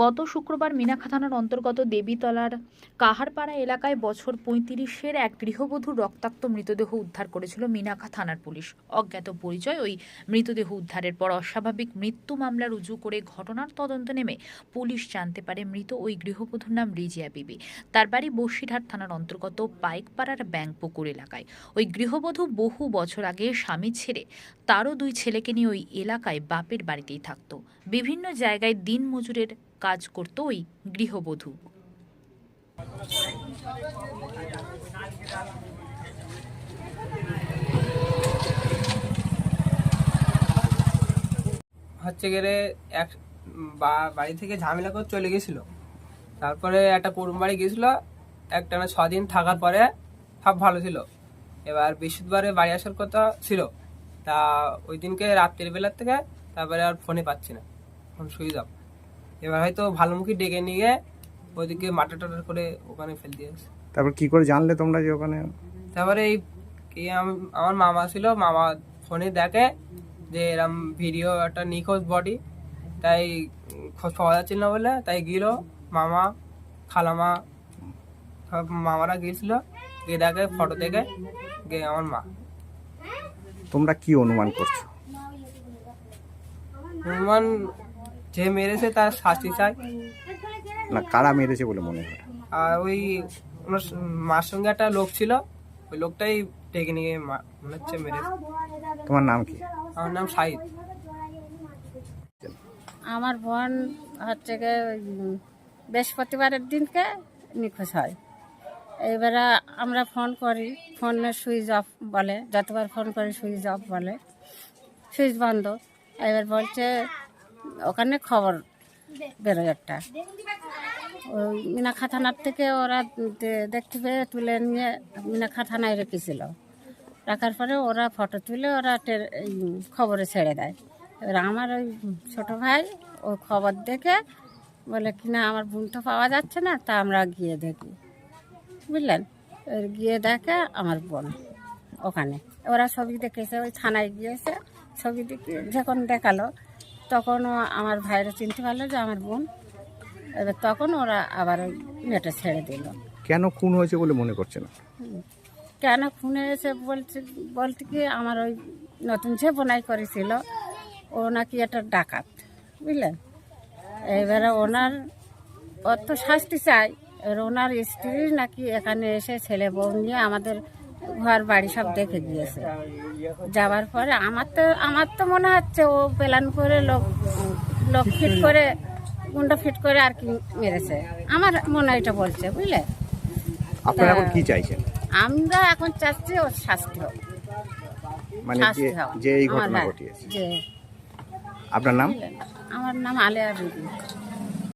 গত শুক্রবার মিনাখা থানার অন্তর্গত দেবীতলার কাহারপাড়া এলাকায় বছর পঁয়ত্রিশের এক গৃহবধূর রক্তাক্ত মৃতদেহ উদ্ধার করেছিল মিনাখা থানার পুলিশ। অজ্ঞাত পরিচয় ওই মৃতদেহ উদ্ধারের পর অস্বাভাবিক মৃত্যু মামলা রুজু করে ঘটনার তদন্ত নেমে পুলিশ জানতে পারে মৃত ওই গৃহবধূর নাম রিজিয়া বিবি। তার বাড়ি বসিরহাট থানার অন্তর্গত পাইকপাড়ার ব্যাংকপুকুর এলাকায়। ওই গৃহবধূ বহু বছর আগে স্বামী ছেড়ে তারও দুই ছেলেকে নিয়ে ওই এলাকায় বাপের বাড়িতেই থাকতো। বিভিন্ন জায়গায় দিন মজুরের কাজ করত ওই গৃহবধূ। হচ্ছে গেলে এক বাড়ি থেকে ঝামেলা করে চলে গেছিল। তারপরে একটা কুটুম বাড়ি গেছিল একটা না ছদিন থাকার পরে সব ভালো ছিল। এবার বৃহস্পতিবারে বাড়ি আসার কথা ছিল। তা ওই দিনকে রাত্রির বেলার থেকে তারপরে আর ফোনে পাচ্ছি না। ফোন সুইচ অফ এবার হয়তো ভালোমুখী ডেকে নিয়ে ওইদিকে মাটা টাটার করে ওখানে ফেল দিয়েছে তারপর কি করে জানলে তোমরা যে ওখানে? তারপরে এই আম- আমার মামা ছিল মামা ফোনে দেখে যে এরম ভিডিও একটা নিখোঁজ বডি তাই উম, খোঁজ পাওয়া যাচ্ছিল না বলে তাই গেল মামা খালামা সব মামারা গিয়েছিল গিয়ে দেখে ফটো দেখে গিয়ে আমার মা। তোমরা কি অনুমান করছ? হনুমান যে মেরেছে তার শাস্তি চাই। না কারা মেরেছে বলে মনে হয়? আর ওই ওনার মার সঙ্গে একটা লোক ছিল ওই লোকটাই ডেকে নিয়ে মা- মনে হচ্ছে মেরেছে। তোমার নাম কি? আমার নাম শাহিদ আমার বোন হচ্ছে গিয়ে ওই, বৃহস্পতিবারের দিনকে নিখোঁজ হয়। এইবারে আমরা ফোন করি ফোনে সুইচ অফ বলে যতবার ফোন করি সুইচ অফ বলে সুইচ বন্ধ। এবার বলছে ওখানে খবর বেরোয় একটা। ওই মিনাখা থানার থেকে ওরা দেখতে পেয়ে তুলে নিয়ে মিনাখা থানায় রেখেছিল। রাখার পরে ওরা ফটো তুলে ওরা খবরে ছেড়ে দেয়। এবার আমার ওই ছোটো ভাই ও খবর দেখে বলে কি না আমার বোন তো পাওয়া যাচ্ছে না তা আমরা গিয়ে দেখি। বুঝলেন? গিয়ে দেখে আমার বোন ওখানে। ওরা ছবি দেখেছে ওই থানায় গিয়েছে ছবি দেখে যখন দেখাল তখন আমার ভাইরা চিনতে পারল যে আমার বোন। এবার তখন ওরা আবার ওই নেটে ছেড়ে দিল। কেন খুন হয়েছে বলে মনে করছে না কেন খুনে হয়েছে বলছে বলতে কি আমার ওই নতুন যে বোনাই করেছিল। ও নাকি একটা ডাকাত বুঝলেন এবারে ওনার অত শাস্তি চাই। এবার ওনার স্ত্রী নাকি এখানে এসে ছেলে বউ নিয়ে আমাদের ঘর বাড়ি সব দেখে গিয়েছে যাওয়ার পরে আমার তো আমার তো মনে হচ্ছে ও প্ল্যান করে লোক লোক ফিট করে গুন্ডা ফিট করে আর কি মেরেছে। আমার মনে হয় এটা বলছে বুঝলে? আপনারা এখন কি চাইছেন? আমরা এখন চাচ্ছি ওর শাস্তি হোক। মানে যে শাস্তি হোক। এই আমার ঘটনা ঘটিয়েছে। যে আপনার নাম? আমার নাম আলেয়া বিবি।